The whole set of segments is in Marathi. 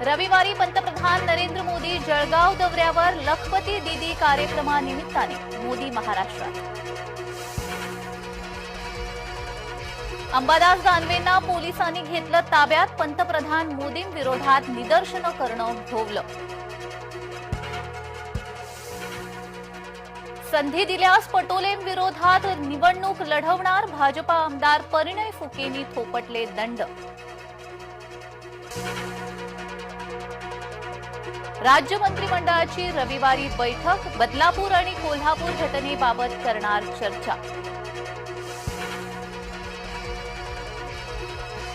रविवारी पंतप्रधान नरेंद्र मोदी जळगाव दौऱ्यावर लखपती दिदी कार्यक्रमानिमित्ताने मोदी महाराष्ट्रात. अंबादास दानवेंना पोलिसांनी घेतलं ताब्यात पंतप्रधान मोदींविरोधात निदर्शनं करणं भोवलं संधी दिल्यास पटोलेंविरोधात निवडणूक लढवणार भाजपा आमदार परिणय फुकेंनी थोपटले दंड. राज्य मंत्रिमंडळाची रविवारी बैठक बदलापूर आणि कोल्हापूर घटनेबाबत करणार चर्चा.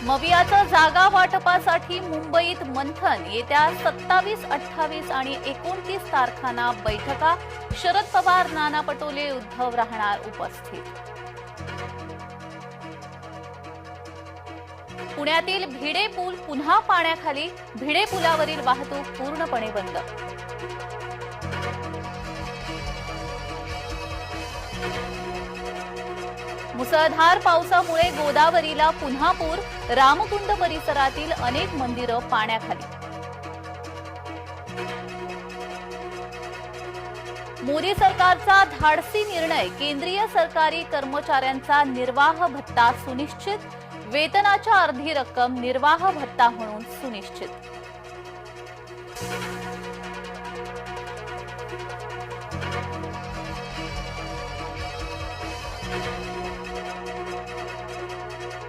मवियाचं जागा वाटपासाठी मुंबईत मंथन येत्या सत्तावीस अठ्ठावीस आणि एकोणतीस तारखांना बैठका शरद पवार नाना पटोले उद्धव राहणार उपस्थित. पुण्यातील भिडे पूल पुन्हा पाण्याखाली भिडे पुलावरील वाहतूक पूर्णपणे बंद. मुसळधार पावसामुळे गोदावरीला पुन्हा पूर रामकुंड परिसरातील अनेक मंदिरं पाण्याखाली. मोदी सरकारचा धाडसी निर्णय केंद्रीय सरकारी कर्मचाऱ्यांचा निर्वाह भत्ता सुनिश्चित वेतनाच्या अर्धी रक्कम निर्वाह भत्ता म्हणून सुनिश्चित.